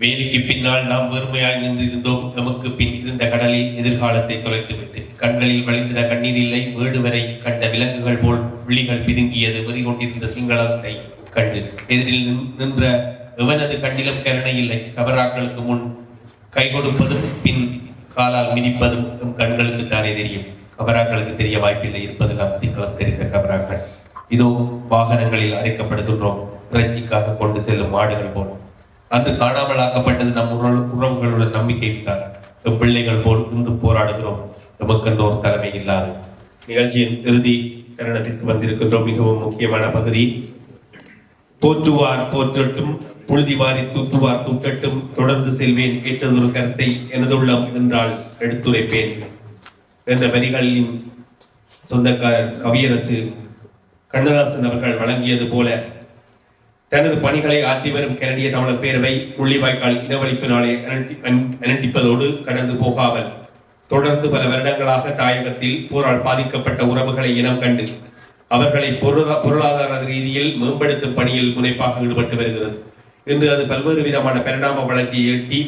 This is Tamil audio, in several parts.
வேலிக்கு பின்னால் நாம் வெறுமையாய் நின்றிருந்தோம். எமக்கு பின் இருந்த கடலில் எதிர்காலத்தை தொலைத்துவிட்டு கண்களில் வழிந்த கண்ணீர் இல்லை வேடு வரை கண்ட விலங்குகள் போல் விழிகள் பிதுங்கியது வெறி கொண்டிருந்த சிங்களத்தை கண்டு. எதிரில் நின்ற எவனது கண்ணிலும் கருணை இல்லை. கபராக்களுக்கு முன் கை கொடுப்பதும் பின் காலால் மிதிப்பதும் நம் கண்களுக்கு தானே தெரியும். கபராக்களுக்கு தெரிய வாய்ப்பில்லை இருப்பதெல்லாம் சிங்களம் தெரிந்த கபராக்கள் இதோ வாகனங்களில் அடைக்கப்படுகின்றோம். இறைச்சிக்காக கொண்டு செல்லும் மாடுகள் போல். அன்று காணாமல் ஆக்கப்பட்டது நம் உறவு உறவுகளுடன் நம்பிக்கை தான் எம் பிள்ளைகள் போல் இன்று போராடுகிறோம். நமக்கென்று ஒரு தலைமை இல்லாது. நிகழ்ச்சியின் இறுதி தருணத்திற்கு வந்திருக்கின்றோம். மிகவும் முக்கியமான பகுதி. போற்றுவார் போற்றட்டும் புழுதி வாரி தூற்றுவார் தூற்றட்டும். தொடர்ந்து செல்வேன் கேட்டதொரு கருத்தை எனதுள்ளம் என்றால் எடுத்துரைப்பேன் என்ற வரிகளின் சொந்தக்காரர் கவியரசு கண்ணதாசன் அவர்கள் வழங்கியது போல தனது பணிகளை ஆற்றி வரும் கனடிய தமிழர் பேரவை முள்ளிவாய்க்கால் இனவழிப்பு நாளை அனுட்டி- அனுட்டிப்பதோடு கடந்து போகாமல் தொடர்ந்து பல வருடங்களாக தாயகத்தில் போரால் பாதிக்கப்பட்ட உறவுகளை இனம் கண்டு அவர்களை பொருளா- பொருளாதார ரீதியில் மேம்படுத்தும் பணியில் முனைப்பாக ஈடுபட்டு வருகிறது. இன்று அது பல்வேறு விதமான பரிணாம வளர்ச்சியை எட்டி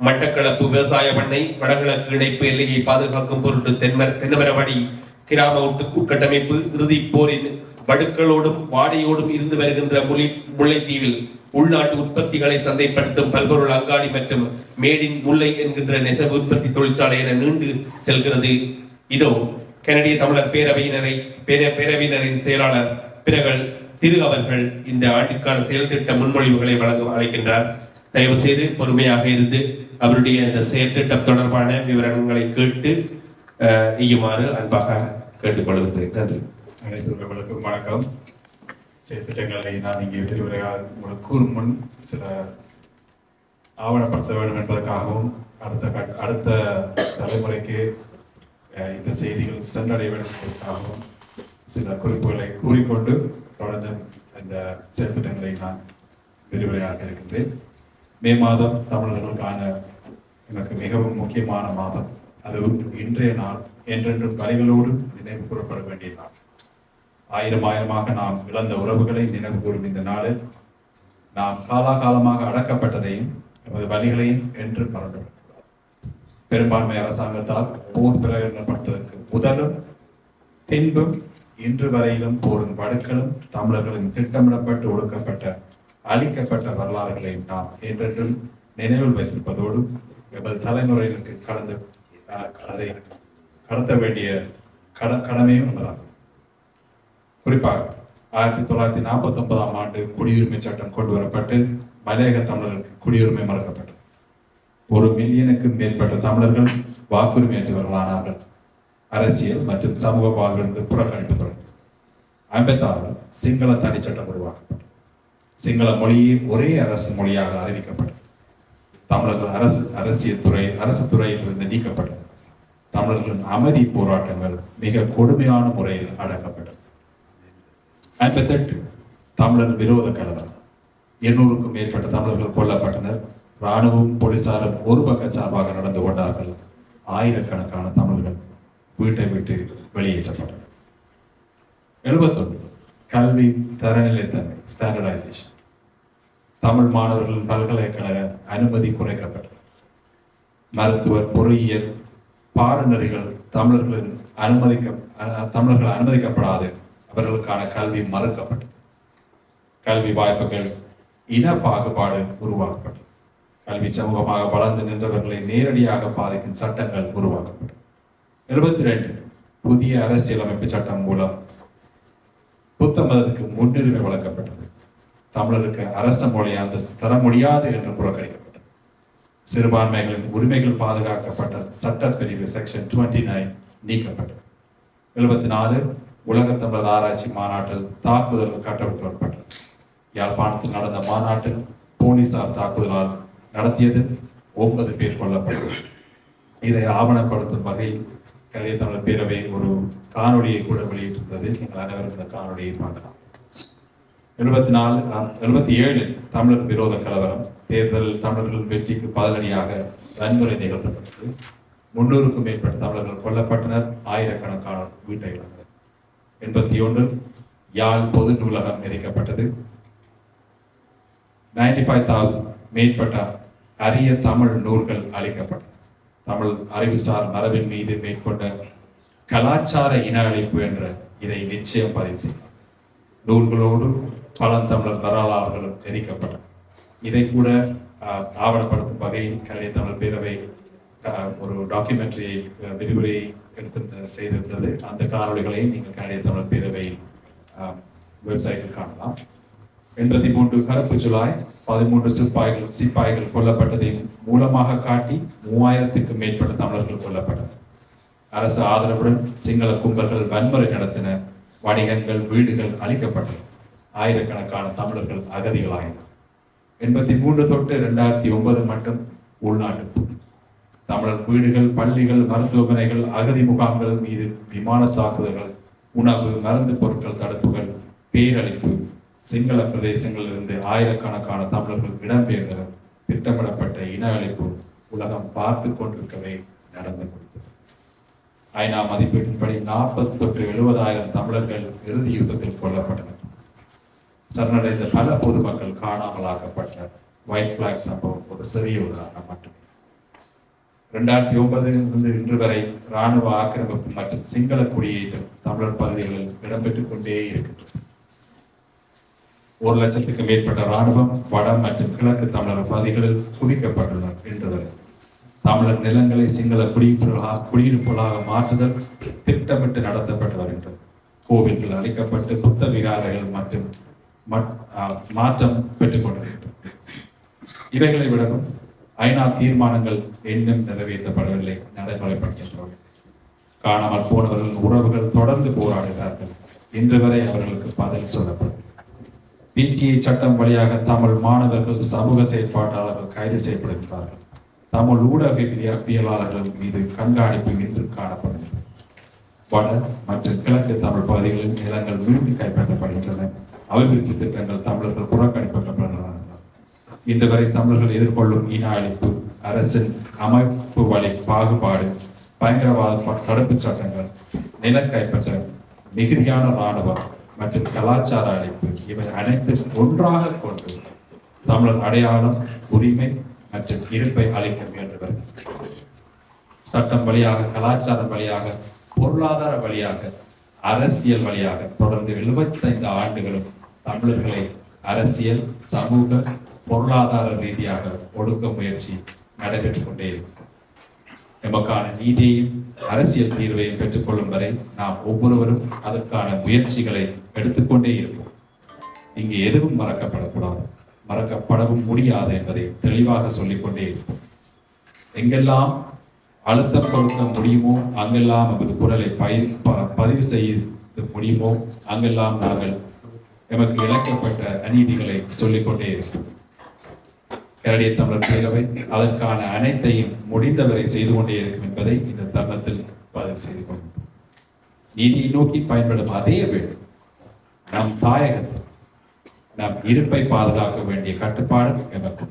மட்டக்களப்பு விவசாய பண்ணை வடகிழக்கு இணைப்பு எல்லையை பாதுகாக்கும் பொருட்டு தென்மர தென்னமரவடி கிராம உட்கட்டமைப்பு இறுதிப் போரின் வடுக்களோடும் வாடையோடும் இருந்து வருகின்ற முலி முல்லைத்தீவில் உள்நாட்டு உற்பத்திகளை சந்தைப்படுத்தும் பல்பொருள் அங்காடி மற்றும் மேடின் முல்லை என்கின்ற நெசவு உற்பத்தி தொழிற்சாலை என நீண்டு செல்கிறது. இதோ கனடிய தமிழர் பேரவையினரை பேர- பேரவையினரின் செயலாளர் பிறகல் திரு அவர்கள் இந்த ஆண்டிற்கான செயல் திட்ட முன்மொழிவுகளை வழங்க அழைக்கின்றார். தயவு செய்து பொறுமையாக இருந்து அவருடைய இந்த செயல்திட்டம் தொடர்பான விவரங்களை கேட்டு அஹ், செய்யுமாறு அன்பாக கேட்டுக்கொள்கின்றேன். நன்றி. அனைத்து உறவுகளுக்கும் வணக்கம். திட்டங்களை நான் இங்கே விரிவுரையாக உங்களுக்கு கூறும் முன் சில ஆவணப்படுத்த வேண்டும் என்பதற்காகவும் அடுத்த அடுத்த தலைமுறைக்கு இந்த செய்திகள் சென்றடைய வேண்டும் என்பதற்காகவும் சில குறிப்புகளை கூறிக்கொண்டு தொடர்ந்து இந்த செயற்திட்டங்களை நான் விரிவுரையாக இருக்கின்றேன். மே மாதம் தமிழர்களுக்கான எனக்கு மிகவும் முக்கியமான மாதம். அது இன்றைய நாள் என்றென்றும் கலைகளோடு நினைவு கூறப்பட வேண்டிய நாள். ஆயிரம் ஆயிரமாக நாம் இழந்த உறவுகளை நினைவு கூறும் இந்த நாளில் நாம் காலாகாலமாக அடக்கப்பட்டதையும் நமது வழிகளையும் என்று மறந்துவிடக்கூடாது பெரும்பான்மை அரசாங்கத்தால் போர் பிரகடனப்பட்டதற்கு முதலும் பின்பும் இன்று வரையிலும் போரின் வடுக்களும் தமிழர்களின் திட்டமிடப்பட்டு ஒடுக்கப்பட்ட அழிக்கப்பட்ட வரலாறுகளையும் நாம் என்றென்றும் நினைவில் வைத்திருப்பதோடு எமது தலைமுறையினருக்கு கடந்து அதை கடத்த வேண்டிய கட கடமையும் உள்ளதாகும் குறிப்பாக ஆயிரத்தி தொள்ளாயிரத்தி நாற்பத்தி ஒன்பதாம் ஆண்டு குடியுரிமை சட்டம் கொண்டு வரப்பட்டு மலையக தமிழர்களுக்கு குடியுரிமை மறுக்கப்பட்டது. ஒரு மில்லியனுக்கும் மேற்பட்ட தமிழர்கள் வாக்குரிமையற்றவர்களானார்கள் அரசியல் மற்றும் சமூக வாழ்விலிருந்து புறக்கணிப்பு தொடங்கி ஐம்பத்தாறு சிங்கள தனிச்சட்டம் உருவாக்கப்பட்டது. சிங்கள மொழியே ஒரே அரசு மொழியாக அறிவிக்கப்பட்டது. தமிழர்கள் அரசு அரசியல் துறை அரசு துறையில் இருந்து நீக்கப்பட்டது. தமிழர்களின் அமைதி போராட்டங்கள் மிக கொடுமையான முறையில் அடக்கப்பட்டது. ஐம்பத்தெட்டு தமிழர் விரோத கலவரம். இருநூறுக்கும் மேற்பட்ட தமிழர்கள் கொல்லப்பட்டனர். ராணுவம் போலீசாரும் ஒரு பக்க சார்பாக நடந்து கொண்டார்கள். ஆயிரக்கணக்கான தமிழர்கள் வீட்டை விட்டு வெளியேற்றப்பட்டனர். எழுபத்தொன்று கல்வி தரநிலைத்தன்மை ஸ்டாண்டர்டைசேஷன் தமிழ் மாணவர்களின் பல்கலைக்கழக அனுமதி குறைக்கப்பட்டது. மருத்துவர் பொறியியல் பாடநெறிகள் தமிழர்களின் அனுமதிக்க அஹ், தமிழர்கள் அனுமதிக்கப்படாது. அவர்களுக்கான கல்வி மறுக்கப்பட்டது. கல்வி வாய்ப்புகள் இன பாகுபாடு உருவாக்கப்பட்டது. கல்வி சமூகமாக வளர்ந்து நின்றவர்களை நேரடியாக பாதிக்கும் சட்டங்கள் உருவாக்கப்பட்டது. இருபத்தி ரெண்டு புதிய அரசியலமைப்பு சட்டம் மூலம் புத்த மதத்துக்கு முன்னுரிமை வழங்கப்பட்டது. தமிழருக்கு அரச மொழி அந்தஸ்து தர முடியாது என்று புறக்கணிக்கப்பட்டது. சிறுபான்மைகளின் உரிமைகள் பாதுகாக்கப்பட்ட சட்டப்பிரிவு செக்ஷன் 29 நைன் நீக்கப்பட்டது. எழுபத்தி நாலு உலகத்தமிழர் தமிழர் ஆராய்ச்சி மாநாட்டில் தாக்குதல் கட்டவிழ்க்கப்பட்டது யாழ்ப்பாணத்தில் நடந்த மாநாட்டில் போலீசார் தாக்குதலால் நடத்தியது ஒன்பது பேர் கொல்லப்பட்டது. இதை ஆவணப்படுத்தும் வகையில் கலிய தமிழர் பேரவை ஒரு காணொலியை கூட வெளியிட்டிருந்தது. நீங்கள் அனைவரும் இந்த காணொலியை பார்க்கலாம். எழுபத்தி நாலு எழுபத்தி ஏழு தமிழர் விரோத கலவரம். தேர்தல் தமிழர்கள் வெற்றிக்கு பதிலடியாக வன்முறை நிகழ்த்தப்பட்டது. முன்னூறுக்கும் மேற்பட்ட தமிழர்கள் கொல்லப்பட்டனர். ஆயிரக்கணக்கான வீட்டை எண்பத்தி ஒன்றில் யாழ் பொது நூலகம் நிறைக்கப்பட்டது நைன்டி ஃபைவ் தௌசண்ட் மேற்பட்ட அரிய தமிழ் நூல்கள் அளிக்கப்பட்டன தமிழ் அறிவுசார் மரபின் மீது மேற்கொண்ட கலாச்சார இன அழிப்பு என்ற இதை நிச்சயம் பதிவு செய்யும் நூல்களோடு பழந்தமிழர் வரலாறுகளும் தெரிவிக்கப்பட்டன இதை கூட ஆஹ், ஆவணப்படுத்தும் வகையில் கலை தமிழ் பேரவை ஒரு டாக்குமெண்ட்ரி விரிவுரை எடுத்து செய்திருந்தது. அந்த காணொலிகளையும் நீங்கள் கனடிய தமிழ் பேரவை வெப்சைட்டில் காணலாம். எண்பத்தி மூன்று கருப்பு ஜூலை பதிமூன்று சிப்பாய்கள் சிப்பாய்கள் கொல்லப்பட்டதை மூலமாக காட்டி மூவாயிரத்துக்கு மேற்பட்ட தமிழர்கள் கொல்லப்பட்டனர். அரசு ஆதரவுடன் சிங்கள கும்பல்கள் வன்முறை நடத்தின வணிகங்கள் வீடுகள் அழிக்கப்பட்டன. ஆயிரக்கணக்கான தமிழர்கள் அகதிகளாயினர். எண்பத்தி மூன்று தொட்டு இரண்டாயிரத்தி ஒன்பது மட்டும் உள்நாட்டு தமிழர் வீடுகள் பள்ளிகள் மருத்துவமனைகள் அகதி முகாம்கள் மீது விமான தாக்குதல்கள் உணவு மருந்து பொருட்கள் தடுப்புகள் பேரழிப்பு சிங்கள பிரதேசங்களிலிருந்து ஆயிரக்கணக்கான தமிழர்கள் இடம்பெயர்ந்தனர் திட்டமிடப்பட்ட இன அழிப்பு உலகம் பார்த்து கொண்டிருக்கவே நடந்து முடிந்தது ஐநா மதிப்பீட்டின்படி நாற்பத்தி தொற்று எழுபதாயிரம் தமிழர்கள் இறுதி யுத்தத்தில் கொல்லப்பட்டனர் சரணடைந்த பல பொதுமக்கள் காணாமலாக்கப்பட்டனர் ஒயிட் பிளாக் சம்பவம் ஒரு சிறிய உதாரணம் மட்டுமே ரெண்டாயிரத்தி ஒன்பதிலிருந்து இன்று வரை இராணுவ ஆக்கிரமிப்பு மற்றும் சிங்கள குடியேற்றம் தமிழர் பகுதிகளில் இடம்பெற்றுக் கொண்டே இருக்கின்றது. ஒரு லட்சத்துக்கு மேற்பட்ட ராணுவம் வட மற்றும் கிழக்கு தமிழர் பகுதிகளில் குவிக்கப்பட்டுள்ளனர் இன்று வரை தமிழர் நிலங்களை சிங்கள குடியிருப்புகளாக குடியிருப்புகளாக மாற்றுதல் திட்டமிட்டு நடத்தப்பட்டு வருகின்றது. கோவில்கள் அழைக்கப்பட்டு புத்த விகாரைகள் மற்றும் மட்- மாற்றம் பெற்றுக் கொண்டிருக்கின்றன இவைகளை விடவும் ஐநா தீர்மானங்கள் இன்னும் நிறைவேற்றப்படவில்லை. நடைமுறைப்படுத்தப்படவில்லை காணாமல் போனவர்கள் உறவுகள் தொடர்ந்து போராடுகிறார்கள். இன்று வரை அவர்களுக்கு பதில் சொல்லப்படும் பிடிஐ சட்டம் வழியாக தமிழ் மாணவர்கள் சமூக செயற்பாட்டாளர்கள் கைது செய்யப்படுகிறார்கள் தமிழ் ஊடகவியலாளர்கள் மீது கண்காணிப்பு இன்று காணப்படுகிறது. வட மற்றும் கிழக்கு தமிழ் பகுதிகளில் நிலங்கள் விரும்பி கைப்பற்றப்படுகின்றன. அபிவிருத்தி திட்டங்கள் தமிழர்கள் புறக்கணிப்பு இன்று வரை தமிழர்கள் எதிர்கொள்ளும் இன அழிப்பு அரசின் அமைப்பு வழி பாகுபாடு பயங்கரவாத தடுப்பு சட்டங்கள் நில கைப்பற்றல் மிகுதியான இராணுவம் மற்றும் கலாச்சார அழிப்பு இவை அனைத்தும் ஒன்றாக கொண்டு தமிழர் அடையாளம் உரிமை மற்றும் இருப்பை அளிக்க முயன்று சட்டம் வழியாக கலாச்சாரம் வழியாக பொருளாதார வழியாக அரசியல் வழியாக தொடர்ந்து 75 ஆண்டுகளும் தமிழர்களை அரசியல் சமூக பொருளாதார ரீதியாக ஒடுக்க முயற்சி நடைபெற்றுக் கொண்டே இருக்கும். எமக்கான நீதியையும் அரசியல் தீர்வையும் பெற்றுக்கொள்ளும் வரை நாம் ஒவ்வொருவரும் அதற்கான முயற்சிகளை எடுத்துக்கொண்டே இருப்போம். இங்கு எதுவும் மறக்கப்படக்கூடாது. மறக்கப்படவும் முடியாது என்பதை தெளிவாக சொல்லிக்கொண்டே இருப்போம். எங்கெல்லாம் அழுத்தம் கொடுக்க முடியுமோ அங்கெல்லாம் நமது குரலை பயிர் ப- பதிவு செய்து முடியுமோ அங்கெல்லாம் நாங்கள் எமக்கு இழைக்கப்பட்ட அநீதிகளை சொல்லிக்கொண்டே இருப்போம். கரடிய தமிழர் பேரவை அதற்கான அனைத்தையும் முடிந்தவரை செய்து கொண்டே இருக்கும் என்பதை இந்த தருணத்தில் பதிவு செய்து கொள்ளும் நீதியை நோக்கி பயன்படும் அதே வேண்டும் நம் தாயகத்தில் நம் இருப்பை பாதுகாக்க வேண்டிய கட்டுப்பாடு எமக்கு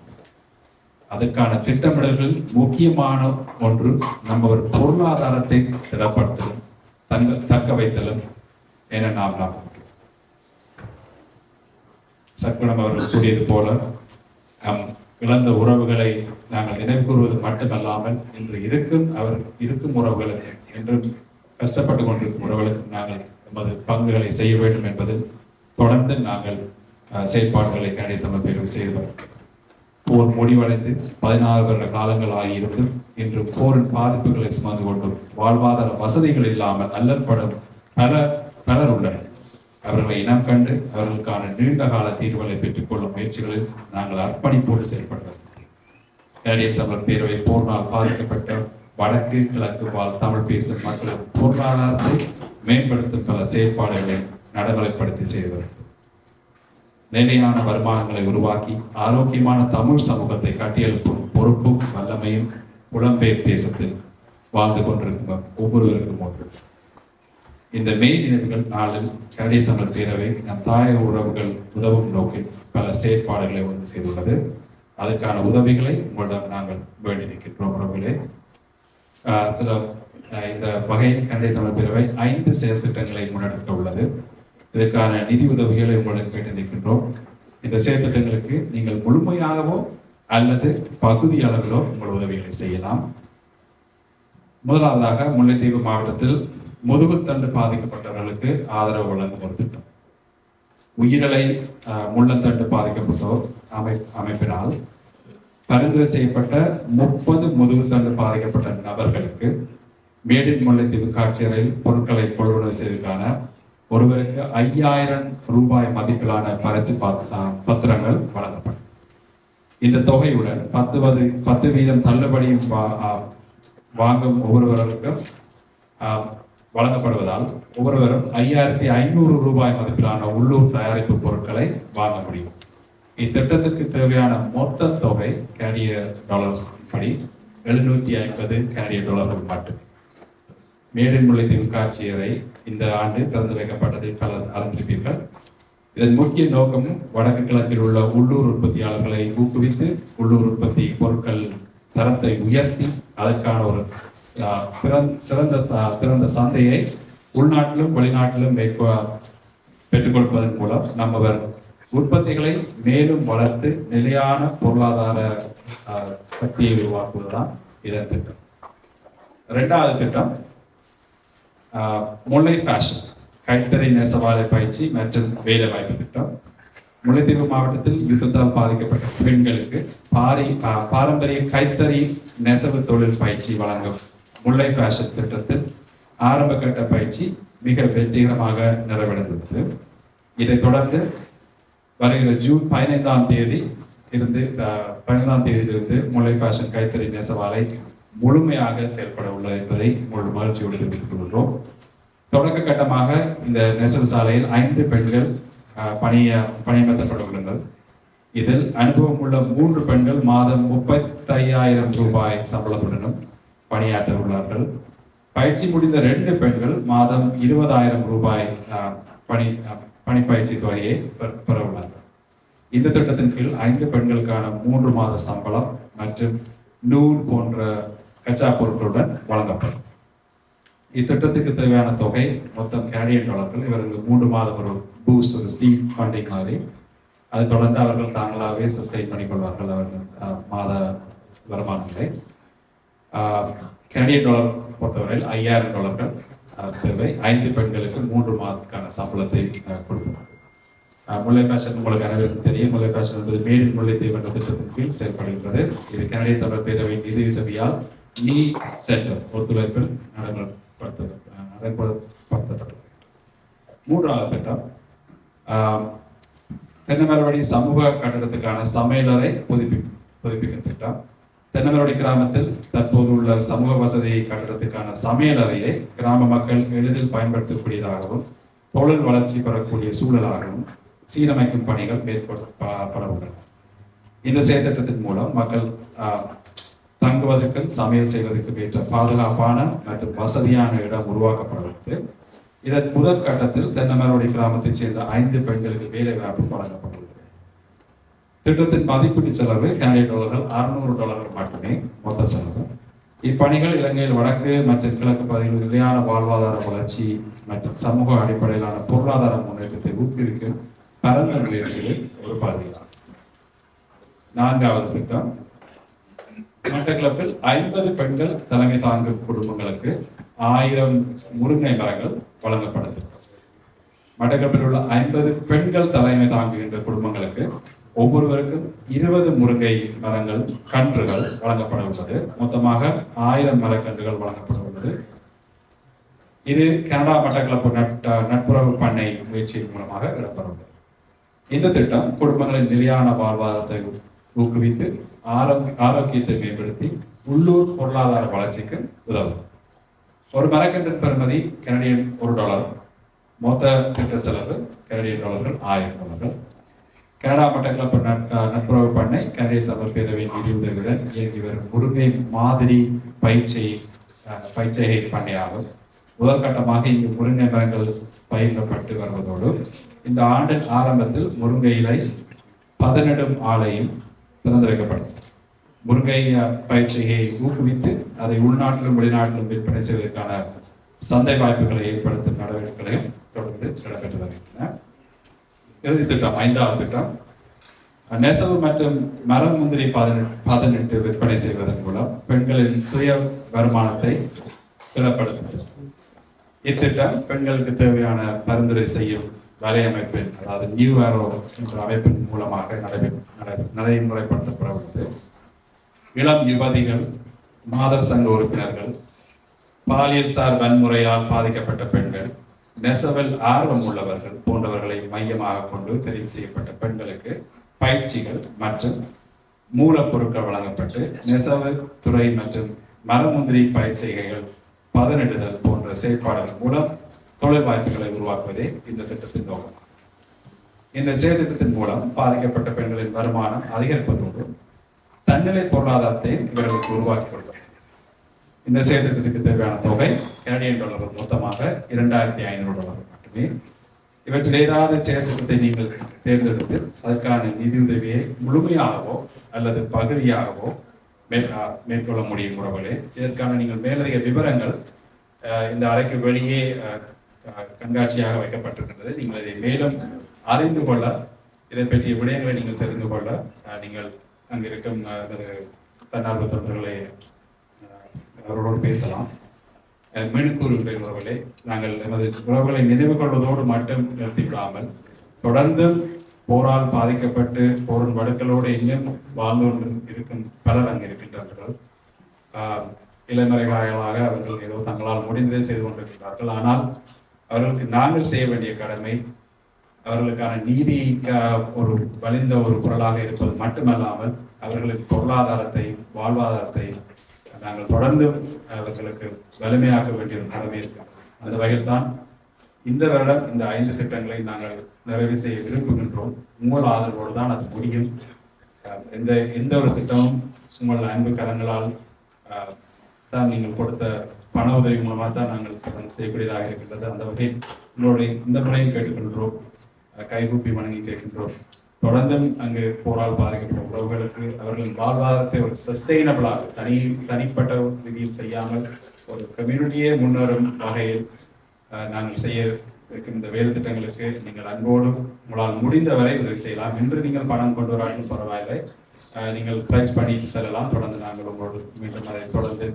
அதற்கான திட்டமிடல்கள் முக்கியமான ஒன்று நம்ம ஒரு பொருளாதாரத்தை திடப்படுத்தலும் தங்க தக்க வைத்தலும் என நாம் நாம் சக்குனம் அவர்கள் கூறியது போல நம் இழந்த உறவுகளை நாங்கள் நினைவு கூறுவது மட்டுமல்லாமல் இன்று இருக்கும் அவர் இருக்கும் உறவுகளுக்கு என்றும் கஷ்டப்பட்டு கொண்டிருக்கும் உறவுகளுக்கு நாங்கள் எமது பங்குகளை செய்ய வேண்டும் என்பது தொடர்ந்து நாங்கள் அஹ், செயற்பாடுகளை கண்டித்து தமிழ் பேரவை செய்து வருகிறோம். போர் முடிவடைந்து பதினாறு வருட காலங்கள் ஆகியிருந்தும் இன்று போரின் பாதிப்புகளை சுமந்து கொண்டும் வாழ்வாதார வசதிகள் இல்லாமல் அல்லற்படும் பல பலர் உள்ளனர் அவர்களை இனம் கண்டு அவர்களுக்கான நீண்ட கால தீர்வுகளை பெற்றுக்கொள்ளும் முயற்சிகளில் நாங்கள் அர்ப்பணிப்போடு செயல்படுகிறோம் கனடிய தமிழர் பேரவை போர்னால் பாதிக்கப்பட்ட வடக்கு கிழக்கு வாழ் தமிழ் பேசும் மக்களின் பொருளாதாரத்தை மேம்படுத்தும் பல செயற்பாடுகளை நடைமுறைப்படுத்தி செய்தவர் நிலையான வருமானங்களை உருவாக்கி ஆரோக்கியமான தமிழ் சமூகத்தை கட்டியெழுப்பும் பொறுப்பும் வல்லமையும் புலம்பெயர் தேசத்தில் வாழ்ந்து கொண்டிருக்கும் ஒவ்வொருவருக்கும் ஒன்று இந்த மெய் நினைவுகள் நாளில் கரடி தமிழ் பேரவை நம் தாய உறவுகள் உதவும் நோக்கில் பல செயற்பாடுகளை ஒன்று செய்துள்ளது. அதற்கான உதவிகளை உங்களிடம் நாங்கள் வேண்டி நிற்கின்றோம் உறவுகளே சில இந்த வகையில் கரடி தமிழ் பேரவை ஐந்து செயற்திட்டங்களை முன்னெடுக்க உள்ளது. இதற்கான நிதி உதவிகளை உங்களிடம் கேட்டு நிற்கின்றோம் இந்த செயற்திட்டங்களுக்கு நீங்கள் முழுமையாகவோ அல்லது பகுதி அளவிலோ உங்கள் உதவிகளை செய்யலாம். முதலாவதாக முல்லைத்தீவு மாவட்டத்தில் முதுகுத்தண்டு பாதிக்கப்பட்டவர்களுக்கு ஆதரவு வழங்கும் ஒரு திட்டம் உயிரலை முள்ளந்தண்டு பாதிக்கப்பட்டோர் அமை அமைப்பினால் பரிந்துரை செய்யப்பட்ட முப்பது முதுகுத்தண்டு பாதிக்கப்பட்ட நபர்களுக்கு மேடின் முல்லைத்தீவு காட்சியரில் பொருட்களை கொள்வனவு செய்வதற்கான ஒருவருக்கு ஐயாயிரம் ரூபாய் மதிப்பிலான பரிசு பத்- பத்திரங்கள் வழங்கப்படும். இந்த தொகையுடன் பத்து வது பத்து வீதம் தள்ளுபடியும் வா- வாங்கும் ஒவ்வொருவர்களுக்கும் வழங்கப்படுவதால் ஒவ்வொருவரும் ஐயாயிரத்தி ஐநூறு ரூபாய் மதிப்பிலான உள்ளூர் தயாரிப்பு பொருட்களை வாங்க முடியும். இத்திட்டத்திற்கு தேவையான மொத்த தொகை கேரிய டாலர்ஸ் படி எழுநூத்தி ஐம்பது கேரிய டாலர்கள் மட்டும். மேலின் முல்லைத்தீவு காட்சியறை இந்த ஆண்டு திறந்து வைக்கப்பட்டதை பலர் அறிந்திருப்பீர்கள். இதன் முக்கிய நோக்கமும் வடக்கு கிழக்கில் உள்ள உள்ளூர் உற்பத்தியாளர்களை ஊக்குவித்து உள்ளூர் உற்பத்தி பொருட்கள் தரத்தை உயர்த்தி அதற்கான ஒரு ஆஹ், பிறந்த- சிறந்த சந்தையை உள்நாட்டிலும் வெளிநாட்டிலும் மேற்கொ- பெற்றுக் மூலம் நம்மவர் உற்பத்திகளை மேலும் வளர்த்து நிலையான பொருளாதார ஆஹ், சக்தியை உருவாக்குவதுதான் இதன் திட்டம். ரெண்டாவது திட்டம் ஆஹ், முல்லை ஃபேஷன் கைத்தறி நெசவாலை பயிற்சி மற்றும் வேலை வாய்ப்பு திட்டம். முல்லைத்தீவு மாவட்டத்தில் யுத்தத்தால் பாதிக்கப்பட்ட பெண்களுக்கு பாரி ஆஹ், பாரம்பரிய கைத்தறி நெசவு தொழில் பயிற்சி வழங்கும் முல்லை ஃபேஷன் திட்டத்தில் ஆரம்ப கட்ட பயிற்சி மிக வெற்றிகரமாக நிறைவடைந்துள்ளது இதைத் தொடர்ந்து வருகிற ஜூன் பதினைந்தாம் தேதி இருந்து பதினைந்தாம் தேதியிலிருந்து முல்லை ஃபேஷன் கைத்தறி நெசவாலை முழுமையாக செயல்பட உள்ளது என்பதை முழு மகிழ்ச்சியோடு தெரிவித்துக் கொள்கிறோம் தொடக்க கட்டமாக இந்த நெசவு சாலையில் ஐந்து பெண்கள் பணிய பணியமர்த்தப்படுகின்றனர். இதில் அனுபவம் உள்ள மூன்று பெண்கள் மாதம் முப்பத்தையாயிரம் ரூபாய் சம்பளத்துடனும் பணியாற்ற உள்ளார்கள். பயிற்சி முடிந்த ரெண்டு பெண்கள் மாதம் இருபதாயிரம் ரூபாய் அஹ், பணி பணிப்பயிற்சி தொகையை பெற- உள்ளார்கள். இந்த திட்டத்தின் கீழ் ஐந்து பெண்களுக்கான மூன்று மாத சம்பளம் மற்றும் நூல் போன்ற கச்சா பொருட்களுடன் வழங்கப்படும். இத்திட்டத்துக்கு தேவையான தொகை மொத்தம் கேடியன் டாலர்கள் இவர்களுக்கு மூன்று மாதம் ஒரு பூஸ்ட் ஒரு சீட் ஃபண்டிங் மாதிரி. அது தொடர்ந்து அவர்கள் தாங்களாகவே சஸ்டெயின் பண்ணிக்கொள்வார்கள். அவர்கள் மாத வருமானங்களை. கனடியன் டாலர் பொறுத்தவரையில் ஐயாயிரம் டாலர்கள் தேவை. ஐந்து பெண்களுக்கு மூன்று மாதத்துக்கான சம்பளத்தை அஹ், முல்லைக்காசன் உங்களுக்கு அனைவருக்கும் தெரியும். முல்லைக்காசன் என்பது மேடின் முல்லைத்தீவு என்ற திட்டத்தின் கீழ் செயல்படுகின்றது. இது கனடிய தமிழ் பேரவை நிதி உதவியால் நீ சென்டர் ஒத்துழைப்பில் நடைமுறைப்படுத்த நடைமுறைப்படுத்தப்பட்டது. மூன்றாவது திட்டம் ஆஹ், சமூக கட்டடத்துக்கான சமையலறை புதுப்பி புதுப்பிக்கும் திட்டம். தென்னமரவடி கிராமத்தில் தற்போது உள்ள சமூக வசதியை கட்டுறதுக்கான சமையல் அறையை கிராம மக்கள் எளிதில் பயன்படுத்தக்கூடியதாகவும் தொழில் வளர்ச்சி பெறக்கூடிய சூழலாகவும் சீரமைக்கும் பணிகள் மேற்கொள்ளப்பட உள்ளன இந்த செயற்திட்டத்தின் மூலம் மக்கள் ஆஹ், தங்குவதற்கும் சமையல் செய்வதற்கும் ஏற்ற பாதுகாப்பான மற்றும் வசதியான இடம் உருவாக்கப்பட்டுள்ளது இதன் முதல் கட்டத்தில் தென்னமரவடி கிராமத்தைச் சேர்ந்த ஐந்து பெண்களுக்கு வேலை வாய்ப்பு வழங்கப்பட்டுள்ளது. திட்டத்தின் மதிப்பீட்டு செலவு கனடிய டாலர்கள் அறுநூறு டாலர்கள் மட்டுமே மொத்த செலவு. இப்பணிகள் இலங்கையில் வடக்கு மற்றும் கிழக்கு பகுதியில் நிலையான வாழ்வாதார வளர்ச்சி மற்றும் சமூக அடிப்படையிலான பொருளாதார முன்னேற்றத்தை ஊக்குவிக்கும் பரந்த முயற்சிகளில் ஒரு பகுதியாகும். நான்காவது திட்டம். மட்டக்கிழப்பில் ஐம்பது பெண்கள் தலைமை தாங்கும் குடும்பங்களுக்கு ஆயிரம் முருங்கை மரங்கள் வழங்கப்பட திட்டம். மட்டக்கிழப்பில் உள்ள ஐம்பது பெண்கள் தலைமை தாங்குகின்ற குடும்பங்களுக்கு ஒவ்வொருவருக்கும் இருபது முருங்கை மரங்கள் கன்றுகள் வழங்கப்பட உள்ளது. மொத்தமாக ஆயிரம் மரக்கன்றுகள் வழங்கப்பட உள்ளது. இது கனடா மட்டக்களப்பு நட் நட்புறவு பண்ணை முயற்சியின் மூலமாக இடம்பெற உள்ளது. இந்த திட்டம் குடும்பங்களின் நிலையான வாழ்வாதாரத்தை ஊக்குவித்து ஆரோக்கிய ஆரோக்கியத்தை மேம்படுத்தி உள்ளூர் பொருளாதார வளர்ச்சிக்கு உதவும். ஒரு மரக்கன்றின் பெறுமதி கனடியன் ஒரு டாலர் மொத்த திட்ட செலவு கனடியன் டாலர்கள் ஆயிரம் டாலர்கள். கனடா மட்டக்களப்பு நட்- நட்புறவு பண்ணை கனடிய தமிழ் பேரவையின் நிதி இயங்கி வரும் முருங்கை மாதிரி பயிற்சி பயிற்சிகை பண்ணையாகும் முதற்கட்டமாக இங்கு முருங்கை மரங்கள் பயிரிடப்பட்டு வருவதோடு இந்த ஆண்டின் ஆரம்பத்தில் முருங்கை இலை பதனிடும் ஆலையும் திறந்து வைக்கப்படும். முருங்கை பயிற்சியை ஊக்குவித்து அதை உள்நாட்டிலும் வெளிநாட்டிலும் விற்பனை செய்வதற்கான சந்தை வாய்ப்புகளை ஏற்படுத்தும் நடவடிக்கைகளையும் தொடர்ந்து நடைபெற்று வருகின்றன. இறுதி திட்டம் ஐந்தாவது திட்டம். நெசவு மற்றும் மரம் முந்திரி பதினெட்டு பதினெட்டு விற்பனை செய்வதன் மூலம் பெண்களின் சுய வருமானத்தை திடப்படுத்தும் இத்திட்டம் பெண்களுக்கு தேவையான பரிந்துரை செய்யும் வலையமைப்பின் அதாவது நியூ ஆரோ என்ற அமைப்பின் மூலமாக நடை நடை- நடைமுறைப்படுத்தப்பட உள்ளது. இளம் யுவதிகள் மாதர் சங்க உறுப்பினர்கள் பாலியல் சார் வன்முறையால் பாதிக்கப்பட்ட பெண்கள் நெசவல் ஆர்வம் உள்ளவர்கள் போன்றவர்களை மையமாக கொண்டு தெரிவு செய்யப்பட்ட பெண்களுக்கு பயிற்சிகள் மற்றும் மூலப்பொருட்கள் வழங்கப்பட்டு நெசவு துறை மற்றும் மரமுந்திரி பயிற்சிகைகள் பதனிடுதல் போன்ற செயற்பாடுகள் மூலம் தொழில் வாய்ப்புகளை உருவாக்குவதே இந்த திட்டத்தின் நோக்கம். இந்த செயற்திட்டத்தின் மூலம் பாதிக்கப்பட்ட பெண்களின் வருமானம் அதிகரிப்பதோடு தன்னிலை பொருளாதாரத்தை இவர்களுக்கு உருவாக்கி இந்த செயற்திட்டத்துக்கு தேவையான தொகை கனடியன் டாலர் மொத்தமாக இரண்டாயிரத்தி ஐநூறு டாலர் மட்டுமே. இவற்றில் ஏதாவது செயற்திட்டத்தை நீங்கள் தேர்ந்தெடுத்து அதற்கான நிதியுதவியை முழுமையாகவோ அல்லது பகுதியாகவோ மேற்கொள்ள முடியும் உறவுகளே. இதற்கான நீங்கள் மேலதிக விவரங்கள் இந்த அறைக்கு வெளியே கண்காட்சியாக வைக்கப்பட்டிருக்கின்றது. நீங்கள் இதை மேலும் அறிந்து கொள்ள இதை பற்றிய விடயங்களை நீங்கள் தெரிந்து கொள்ள நீங்கள் அங்கிருக்கும் தன்னார்வ தொண்டர்களை அவர்களோடு பேசலாம். மீனுக்கூறு உறவுகளே நாங்கள் எமது உறவுகளை நினைவு கொள்வதோடு மட்டும் நிறுத்திவிடாமல் தொடர்ந்து போரால் பாதிக்கப்பட்டு போரின் வடுக்களோடு இன்னும் வாழ்ந்து இருக்கும் பலர் அங்கு இருக்கின்றார்கள். ஆஹ் அவர்கள் ஏதோ தங்களால் முடிந்ததை செய்து கொண்டிருக்கிறார்கள் ஆனால் அவர்களுக்கு நாங்கள் செய்ய வேண்டிய கடமை அவர்களுக்கான நீதி ஒரு வலிந்த ஒரு குரலாக இருப்பது மட்டுமல்லாமல் அவர்களின் பொருளாதாரத்தை வாழ்வாதாரத்தை நாங்கள் தொடர்ந்து அவர்களுக்கு வலிமையாக வேண்டிய கடமை இருக்கு. அந்த வகையில் தான் இந்த வருடம் இந்த ஐந்து திட்டங்களை நாங்கள் நிறைவு செய்ய விரும்புகின்றோம். உங்கள் ஆதரவோடு தான் அது முடியும். அஹ் எந்த எந்த ஒரு திட்டமும் உங்கள் அன்பு கரங்களால் தான் நீங்கள் கொடுத்த பண உதவி மூலமாக தான் நாங்கள் செய்யக்கூடியதாக இருக்கின்றது. அந்த வகையில் உங்களுடைய இந்த முறையும் கேட்டுக்கொள்கிறோம். கைகூப்பி வணங்கி கேட்கின்றோம். தொடர்ந்தும் அங்கு போரால் பாதிக்கப்பட்ட உறவுகளுக்கு அவர்களின் வாழ்வாதாரத்தை ஒரு சஸ்டெயினபிளாக தனி தனிப்பட்ட ரீதியில் செய்யாமல் ஒரு கம்யூனிட்டியே முன்னேறும் வகையில் நாங்கள் செய்ய இருக்கும் இந்த வேலை திட்டங்களுக்கு நீங்கள் அன்போடும் உங்களால் முடிந்தவரை உதவி செய்யலாம். இன்று நீங்கள் பணம் கொண்டு வராலும் பரவாயில்லை. நீங்கள் பிளச் பண்ணிட்டு செல்லலாம். தொடர்ந்து நாங்கள் உங்களோடு மீண்டும் அதை தொடர்ந்து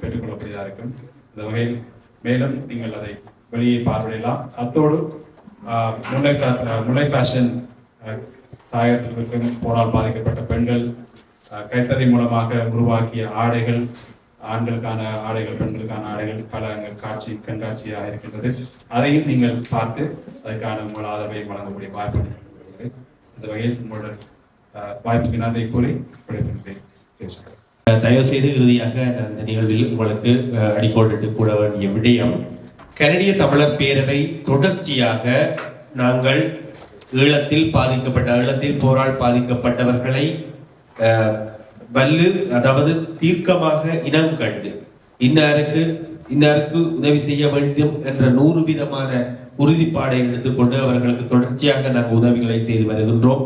பெற்றுக்கொள்ளக்கூடியதாக இருக்கும். இந்த வகையில் மேலும் நீங்கள் அதை வெளியே பார்வையிடலாம். அத்தோடு முல்லை முல்லை ஃபேஷன் அஹ், போரால் பாதிக்கப்பட்ட பெண்கள் கைத்தறி மூலமாக உருவாக்கிய ஆடைகள் ஆண்களுக்கான ஆடைகள் பெண்களுக்கான ஆடைகள் பல அங்கு காட்சி கண்காட்சியாக இருக்கின்றது. அதையும் நீங்கள் பார்த்து அதுக்கான உங்கள் ஆதரவை வழங்கக்கூடிய வாய்ப்பு இந்த வகையில் உங்களுடன் வாய்ப்புக்கு நன்றி கூறி தயவு செய்து இறுதியாக இந்த நிகழ்வில் உங்களுக்கு அஹ், அடிக்கோடிட்டு கூட வேண்டிய விடயம் கனடிய தமிழர் பேரவை தொடர்ச்சியாக நாங்கள் ஈழத்தில் பாதிக்கப்பட்ட ஈழத்தில் போரால் பாதிக்கப்பட்டவர்களை வல்லு அதாவது தீர்க்கமாக இனம் கண்டு இன்னாருக்கு இன்னாருக்கு உதவி செய்ய வேண்டும் என்ற நூறு விதமான உறுதிப்பாடை எடுத்துக்கொண்டு அவர்களுக்கு தொடர்ச்சியாக நாங்கள் உதவிகளை செய்து வருகின்றோம்.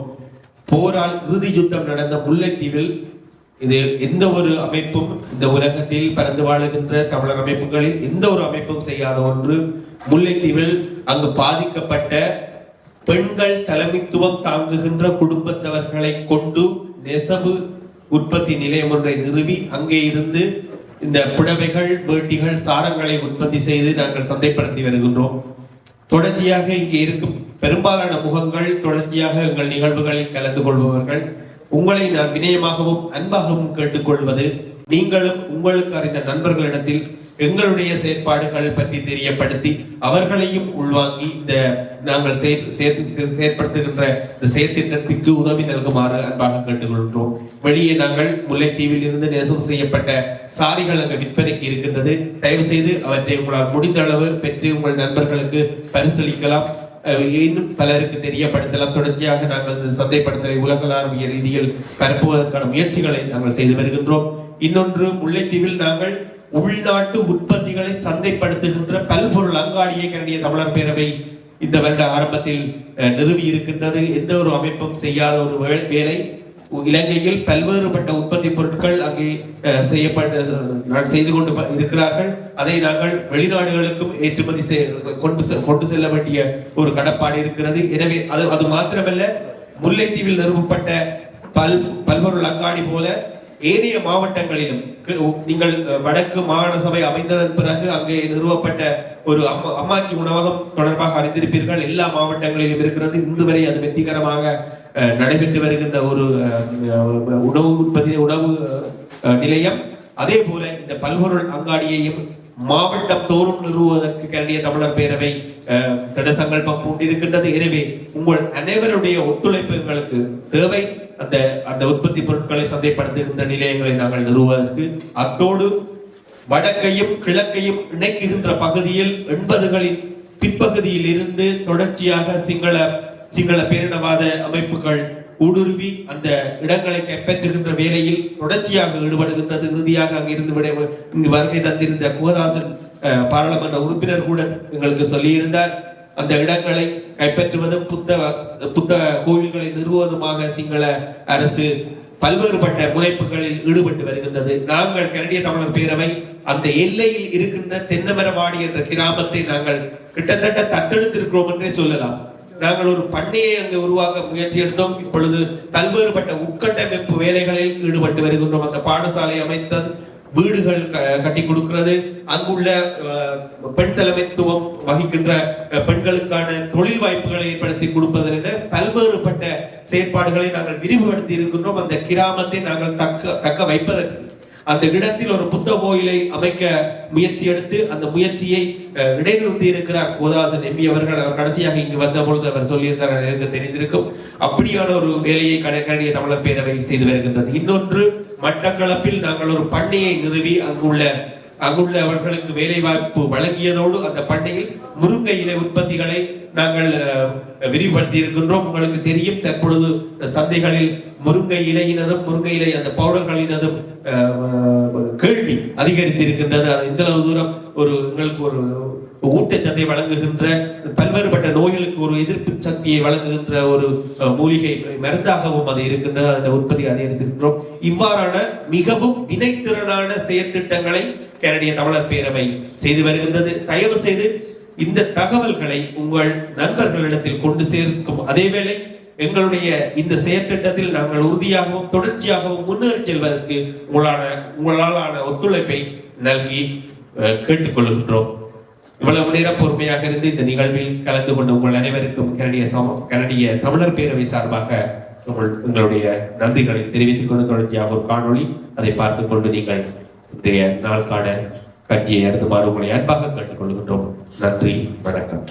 போரால் இறுதி யுத்தம் நடந்த முல்லைத்தீவில் இது எந்த ஒரு அமைப்பும் இந்த உலகத்தில் பறந்து வாழுகின்ற தமிழர் அமைப்புகளில் எந்த ஒரு அமைப்பும் செய்யாத ஒன்று. முல்லைத்தீவில் அங்கு பாதிக்கப்பட்ட பெண்கள் தலைமைத்துவம் தாங்குகின்ற குடும்பத்தவர்களை கொண்டு நெசவு உற்பத்தி நிலையம் ஒன்றை நிறுவி அங்கே இருந்து இந்த புடவைகள் வேட்டிகள் சாரங்களை உற்பத்தி செய்து நாங்கள் சந்தைப்படுத்தி வருகின்றோம். தொடர்ச்சியாக இங்கே இருக்கும் பெரும்பாலான முகங்கள் தொடர்ச்சியாக எங்கள் நிகழ்வுகளில் கலந்து கொள்பவர்கள் உங்களை நான் வினயமாகவும் அன்பாகவும் கேட்டுக்கொள்வது நீங்களும் உங்களுக்கு அறிந்த நண்பர்களிடத்தில் எங்களுடைய செயற்பாடுகள் பற்றி தெரியப்படுத்தி அவர்களையும் உள்வாங்கி இந்த நாங்கள் செயற்படுத்துகின்ற இந்த செயற்திட்டத்திற்கு உதவி நல்குமாறு அன்பாக கேட்டுக்கொள்கிறோம். வெளியே நாங்கள் முல்லைத்தீவில் இருந்து நெசவு செய்யப்பட்ட சாரிகள் அங்கு விற்பனைக்கு இருக்கின்றது. தயவு செய்து அவற்றை உங்களால் முடிந்த அளவு பெற்று உங்கள் நண்பர்களுக்கு பரிசளிக்கலாம். இன்னும் பலருக்கு தெரியப்படுத்தலாம். தொடர்ச்சியாக நாங்கள் இந்த சந்தைப்படுத்தலை உலகளாவிய ரீதியில் பரப்புவதற்கான முயற்சிகளை நாங்கள் செய்து வருகின்றோம். இன்னொன்று முல்லைத்தீவில் நாங்கள் உள்நாட்டு உற்பத்திகளை சந்தைப்படுத்துகின்ற பல்பொருள் அங்காடியை கண்டிய தமிழர் பேரவை இந்த வருட ஆரம்பத்தில் நிறுவி இருக்கின்றது. எந்த ஒரு அமைப்பும் செய்யாத ஒரு வேலை இலங்கையில் பல்வேறுபட்ட உற்பத்தி பொருட்கள் அங்கே செய்யப்பட்ட செய்து கொண்டு இருக்கிறார்கள். அதை நாங்கள் வெளிநாடுகளுக்கும் ஏற்றுமதி கொண்டு செ- கொண்டு செல்ல வேண்டிய ஒரு கடப்பாடு இருக்கிறது. எனவே அது அது மாத்திரமல்ல முல்லைத்தீவில் நிறுவப்பட்ட பல் பல்பொருள் அங்காடி போல ஏனைய மாவட்டங்களிலும் நீங்கள் வடக்கு மாகாண சபை அமைந்ததன் பிறகு அங்கே நிறுவப்பட்ட ஒரு அம்மா அம்மாச்சி உணவகம் தொடர்பாக அறிந்திருப்பீர்கள். எல்லா மாவட்டங்களிலும் இருக்கிறது. இன்று வரை அது வெற்றிகரமாக நடைபெற்று வருகின்ற ஒரு உணவு உற்பத்தி உணவு நிலையம். அதே போல இந்த பல்பொருள் அங்காடியையும் மாவட்டம் தோறும் நிறுவுவதற்கு கனடிய தமிழர் பேரவை திட சங்கல்பம் பூண்டிருக்கின்றது. எனவே உங்கள் அனைவருடைய ஒத்துழைப்பு எங்களுக்கு தேவை. அந்த அந்த உற்பத்தி பொருட்களை சந்தைப்படுத்துகின்ற நிலையங்களை நாங்கள் நிறுவுவதற்கு அத்தோடு வடக்கையும் கிழக்கையும் இணைக்குகின்ற பகுதியில் எண்பதுகளின் பிற்பகுதியில் இருந்து தொடர்ச்சியாக சிங்கள சிங்கள பேரினவாத அமைப்புகள் ஊடுருவி அந்த இடங்களை கைப்பற்றுகின்ற வேலையில் தொடர்ச்சியாக ஈடுபடுகின்றது. இறுதியாக அங்கிருந்து விட இங்கு வருகை தந்திருந்த குகதாசன் அஹ், பாராளுமன்ற உறுப்பினர் கூட எங்களுக்கு சொல்லியிருந்தார். அந்த இடங்களை கைப்பற்றுவதும் புத்த புத்த கோயில்களை நிறுவுவதுமாக சிங்கள அரசு பல்வேறுபட்ட முனைப்புகளில் ஈடுபட்டு வருகின்றது. நாங்கள் கனடிய தமிழர் பேரவை அந்த எல்லையில் இருக்கின்ற தென்னமரவாடி என்ற கிராமத்தை நாங்கள் கிட்டத்தட்ட தத்தெடுத்திருக்கிறோம் என்றே சொல்லலாம். நாங்கள் ஒரு பண்ணையை அங்கு உருவாக்க முயற்சி எடுத்தோம். இப்பொழுது பல்வேறுபட்ட உட்கட்டமைப்பு வேலைகளில் ஈடுபட்டு வருகின்றோம். அந்த பாடசாலை அமைத்தது வீடுகள் க- கட்டி கொடுக்கிறது. அங்குள்ள அஹ், பெண் தலைமைத்துவம் வகிக்கின்ற அஹ், பெண்களுக்கான தொழில் வாய்ப்புகளை ஏற்படுத்தி கொடுப்பதில் என பல்வேறுபட்ட செயற்பாடுகளை நாங்கள் விரிவுபடுத்தி இருக்கின்றோம். அந்த கிராமத்தை நாங்கள் தக்க தக்க வைப்பதற்கு. அந்த இடத்தில் ஒரு புத்த கோயிலை அமைக்க முயற்சி எடுத்து அந்த முயற்சியை இடைநிறுத்தி இருக்கிறார் கோதாசன் எம்பி அவர்கள் அவர் கடைசியாக இங்கு வந்த பொழுது அவர் சொல்லியிருந்தார் எனக்கு தெரிந்திருக்கும். அப்படியான ஒரு வேலையை கடற்கரைய தமிழர் பேரவை செய்து வருகின்றது. இன்னொன்று மட்டக்களப்பில் நாங்கள் ஒரு பண்ணையை நிறுவி அங்குள்ள அங்குள்ள அவர்களுக்கு வேலை வாய்ப்பு வழங்கியதோடு அந்த பண்ணையில் முருங்கை இலை உற்பத்திகளை நாங்கள் விரிவுபடுத்தி இருக்கின்றோம் உங்களுக்கு தெரியும் தற்பொழுது சந்தைகளில் முருங்கை இலையினதும் முருங்கை இலை அந்த பவுடர்களினதும் கேள்வி அதிகரித்திருக்கின்றது. அது இந்த தூரம் ஒரு எங்களுக்கு ஒரு ஊட்டச்சத்தை வழங்குகின்ற பல்வேறுபட்ட நோய்களுக்கு ஒரு எதிர்ப்பு சக்தியை வழங்குகின்ற ஒரு மூலிகை மருந்தாகவும் அது இருக்கின்றது. அந்த உற்பத்தி அதிகரித்திருக்கின்றோம். இவ்வாறான மிகவும் வினைத்திறனான செயற்திட்டங்களை கனடிய தமிழர் பேரவை செய்து வருகின்றது. தயவு செய்து இந்த தகவல்களை உங்கள் நண்பர்களிடத்தில் கொண்டு சேர்க்கும். அதேவேளை எங்களுடைய இந்த செயற்திட்டத்தில் நாங்கள் உறுதியாகவும் தொடர்ச்சியாகவும் முன்னேறி செல்வதற்கு உங்களான உங்களாலான ஒத்துழைப்பை நல்கி அஹ், கேட்டுக்கொள்கின்றோம். இவ்வளவு நேரம் பொறுமையாக இருந்து இந்த நிகழ்வில் கலந்து கொண்ட உங்கள் அனைவருக்கும் கனடிய சம கனடிய தமிழர் பேரவை சார்பாக உங்கள் உங்களுடைய நன்றிகளை தெரிவித்துக் கொண்டு தொடர்ச்சியாக ஒரு காணொளி அதை பார்த்துக் கொண்டு நீங்கள் இன்றைய நாளுக்கான கட்சியை அருந்துமாறு உங்களை அன்பாக கேட்டுக்கொள்கின்றோம். நன்றி வணக்கம்.